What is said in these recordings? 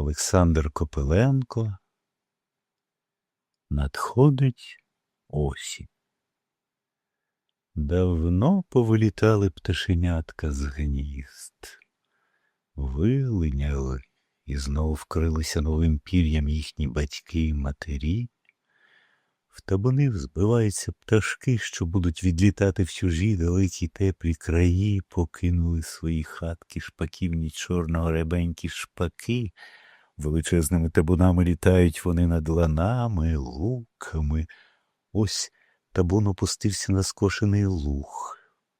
Олександр Копиленко. Надходить осінь. Давно повилітали пташенятка з гнізд, вилиняли і знов вкрилися новим пір'ям їхні батьки і матері. В табуни збиваються пташки, що будуть відлітати в чужі далекі теплі краї, покинули свої хатки шпаківні чорного ребенькі шпаки. Величезними табунами літають вони над ланами, луками. Ось табун опустився на скошений луг.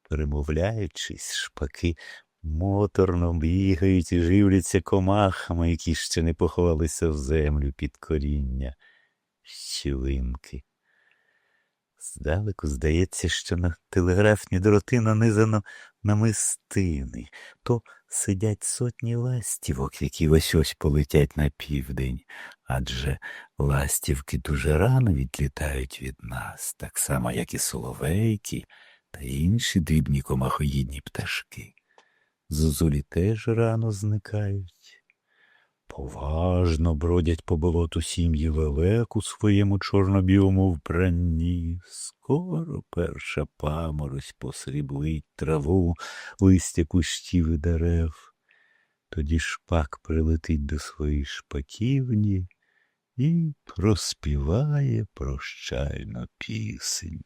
Перемовляючись, шпаки моторно бігають і живляться комахами, які ще не поховалися в землю під коріння щілинки. Здалеку здається, що на телеграфні дроти нанизано намистини, то сидять сотні ластівок, які ось ось полетять на південь, адже ластівки дуже рано відлітають від нас, так само, як і соловейки та інші дрібні комахоїдні пташки. Зозулі теж рано зникають. Поважно бродять по болоту сім'ї лелек у своєму чорно-білому вбранні. Скоро перша паморозь посріблить траву, листя кущів і дерев. Тоді шпак прилетить до своєї шпаківні і проспіває прощальну пісень.